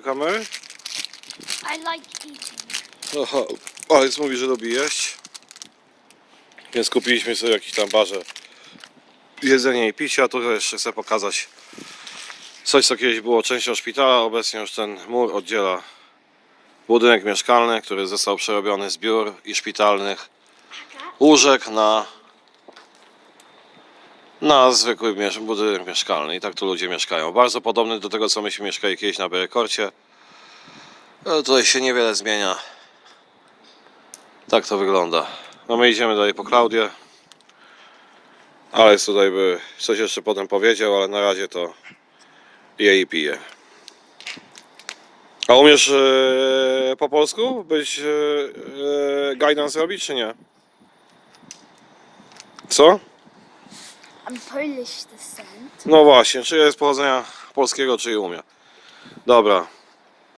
kamery? I like eating. Aha, Alex mówi, że lubi jeść. Więc kupiliśmy sobie w jakiś tam barze jedzenie i picie, a tu jeszcze chcę pokazać coś, co kiedyś było częścią szpitala. Obecnie już ten mur oddziela budynek mieszkalny, który został przerobiony z biur i szpitalnych łóżek na na zwykły budynek mieszkalny i tak tu ludzie mieszkają. Bardzo podobny do tego, co myśmy mieszkali kiedyś na Berekorcie. Ale tutaj się niewiele zmienia. Tak to wygląda. No my idziemy dalej po Klaudię. Alex tutaj by coś jeszcze potem powiedział, ale na razie to je i pije. A umiesz e, po polsku być e, e, guidance robić, czy nie? Co? I'm Polish descent. No właśnie, czy jest pochodzenia polskiego, czy je umie. Dobra,